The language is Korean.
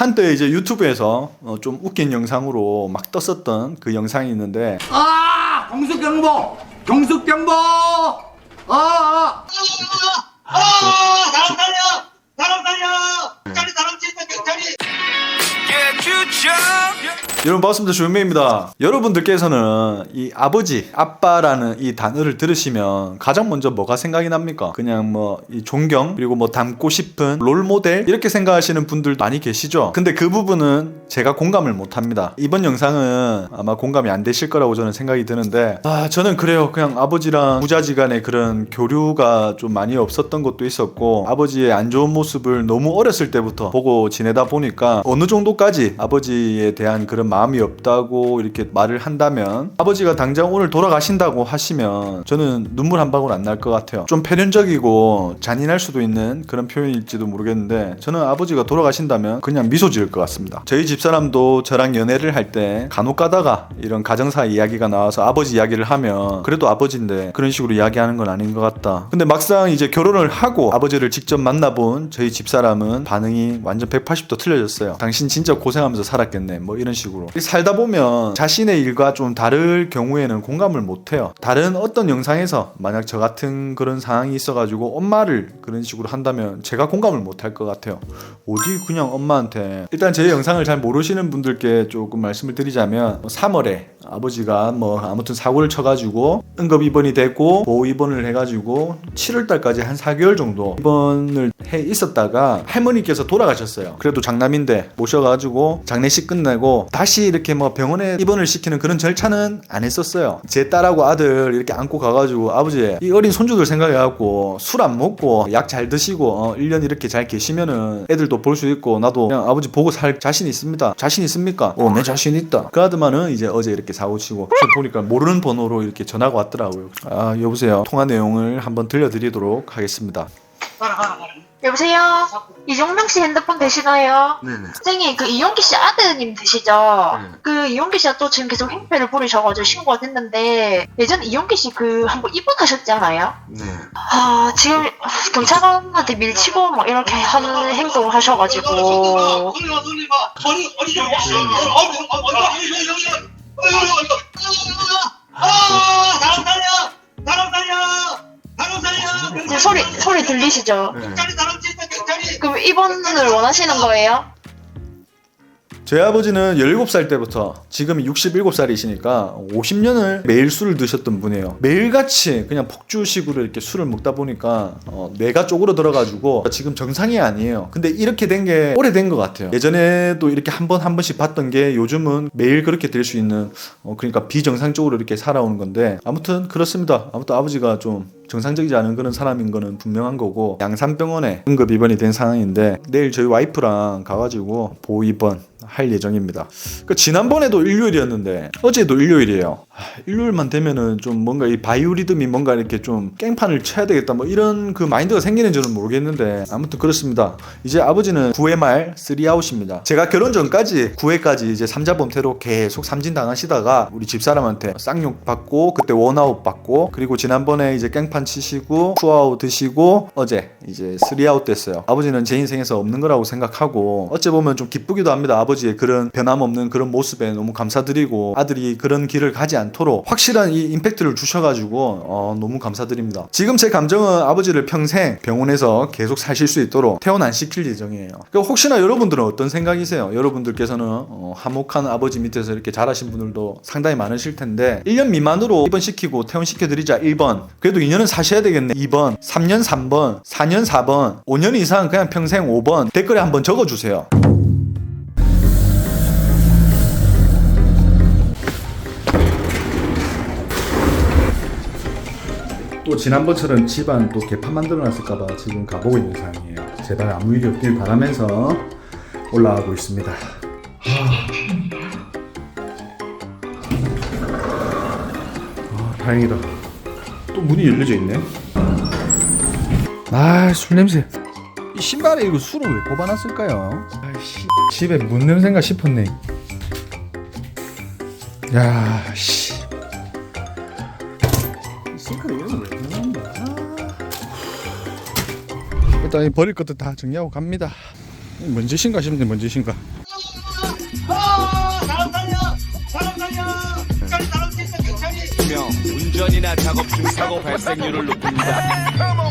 한때 이제 유튜브에서 어, 좀 웃긴 영상으로 막 떴었던 그 영상이 있는데. 아! 경숙 경보! 경숙 경보! 아, 아. 여러분 반갑습니다. 조현명입니다. 여러분들께서는 이 아버지 아빠라는 이 단어를 들으시면 가장 먼저 뭐가 생각이 납니까? 그냥 뭐 이 존경 그리고 뭐 닮고 싶은 롤모델 이렇게 생각하시는 분들 많이 계시죠? 근데 그 부분은 제가 공감을 못 합니다 이번 영상은 아마 공감이 안 되실 거라고 저는 생각이 드는데 아 저는 그래요 그냥 아버지랑 부자지간의 그런 교류가 좀 많이 없었던 것도 있었고 아버지의 안 좋은 모습을 너무 어렸을 때부터 보고 지내다 보니까 어느 정도까지 아버지에 대한 그런 마음이 없다고 이렇게 말을 한다면 아버지가 당장 오늘 돌아가신다고 하시면 저는 눈물 한 방울 안 날 것 같아요. 좀 편연적이고 잔인할 수도 있는 그런 표현일지도 모르겠는데 저는 아버지가 돌아가신다면 그냥 미소 지을 것 같습니다. 저희 집 사람도 저랑 연애를 할 때 간혹 가다가 이런 가정사 이야기가 나와서 아버지 이야기를 하면 그래도 아버지인데 그런 식으로 이야기하는 건 아닌 것 같다. 근데 막상 이제 결혼을 하고 아버지를 직접 만나본 저희 집사람은 반응이 완전 180도 틀려졌어요. 당신 진짜 고생하면서 살았겠네. 뭐 이런 식으로. 살다 보면 자신의 일과 좀 다를 경우에는 공감을 못 해요. 다른 어떤 영상에서 만약 저 같은 그런 상황이 있어가지고 엄마를 그런 식으로 한다면 제가 공감을 못 할 것 같아요. 어디 그냥 엄마한테 일단 제 영상을 잘 모르시는 분들께 조금 말씀을 드리자면 3월에 아버지가 뭐 아무튼 사고를 쳐가지고 응급 입원이 됐고 보호 입원을 해가지고 7월 달까지 한 4개월 정도 입원을 해 있었다가 할머니께서 돌아가셨어요. 그래도 장남인데 모셔가지고 장례식 끝내고 다시 이렇게 뭐 병원에 입원을 시키는 그런 절차는 안 했었어요. 제 딸하고 아들 이렇게 안고 가가지고 아버지 이 어린 손주들 생각해갖고 술 안 먹고 약 잘 드시고 어, 1년 이렇게 잘 계시면은 애들도 볼 수 있고 나도 그냥 아버지 보고 살 자신 있습니다. 자신 있습니까? 어, 내 자신 있다. 그하더만은 이제 어제 이렇게 사고 치고 저 보니까 모르는 번호로 이렇게 전화가 왔더라고요. 아 여보세요. 통화 내용을 한번 들려드리도록 하겠습니다. 여보세요? 이종명 씨 핸드폰 되시나요? 네네 선생님, 그 이용기 씨 아드님 되시죠? 네. 그 이용기 씨가 또 지금 계속 행패를 부리셔가지고 신고가 됐는데, 예전에 이용기 씨 그 한번 입원하셨지 않아요? 네 아, 지금 경찰관한테 밀치고 막 이렇게 하는 행동을 하셔가지고, 아 지금 소리, 소리 들리시죠? 네. 그럼 입원을 원하시는 거예요? 제 아버지는 17살 때부터 지금이 67살이시니까 50년을 매일 술을 드셨던 분이에요. 매일같이 그냥 폭주식으로 이렇게 술을 먹다 보니까 어, 뇌가 쪼그러 들어가지고 지금 정상이 아니에요. 근데 이렇게 된 게 오래된 것 같아요. 예전에도 이렇게 한 번 한 번씩 봤던 게 요즘은 매일 그렇게 될 수 있는 어, 그러니까 비정상적으로 이렇게 살아오는 건데 아무튼 그렇습니다. 아무튼 아버지가 좀 정상적이지 않은 그런 사람인 거는 분명한 거고 양산병원에 응급 입원이 된 상황인데 내일 저희 와이프랑 가가지고 보호 입원 할 예정입니다. 그 지난번에도 일요일이었는데 어제도 일요일이에요. 아, 일요일만 되면은 좀 뭔가 이 바이오리듬이 뭔가 이렇게 좀 깽판을 쳐야 되겠다 뭐 이런 그 마인드가 생기는 줄은 모르겠는데 아무튼 그렇습니다. 이제 아버지는 9회 말 3아웃입니다. 제가 결혼 전까지 9회까지 이제 삼자 범퇴로 계속 삼진 당하시다가 우리 집사람한테 쌍욕 받고 그때 원아웃 받고 그리고 지난번에 이제 깽판 치시고 투아웃 드시고 어제 이제 3아웃 됐어요. 아버지는 제 인생에서 없는 거라고 생각하고 어찌 보면 좀 기쁘기도 합니다. 아버지의 그런 변함없는 그런 모습에 너무 감사드리고 아들이 그런 길을 가지 않도록 확실한 이 임팩트를 주셔가지고 어, 너무 감사드립니다. 지금 제 감정은 아버지를 평생 병원에서 계속 사실 수 있도록 퇴원 안 시킬 예정이에요. 그러니까 혹시나 여러분들은 어떤 생각이세요? 여러분들께서는 어, 화목한 아버지 밑에서 이렇게 자라신 분들도 상당히 많으실 텐데 1년 미만으로 입원시키고 퇴원시켜드리자 1번 그래도 2년은 사셔야 되겠네 2번 3년 3번 4년 4번 5년 이상 그냥 평생 5번 댓글에 한번 적어주세요. 또 지난번처럼 집안 또 개판 만들어 놨을까봐 지금 가보고 있는 상황이에요. 제발 아무 일이 없길 바라면서 올라가고 있습니다. 아, 다행이다. 또 문이 열려져 있네. 아, 술 냄새. 이 신발에 이거 술을 왜 뽑아놨을까요? 아이씨, 집에 문 냄새인가 싶었네. 야, 씨. 이 싱크대 이런 거왜 넣는다? 일단 이 버릴 것도 다 정리하고 갑니다. 뭔 짓인가 싶은데 뭔 짓인가 운전이나 작업 중 사고 발생률을 높입니다.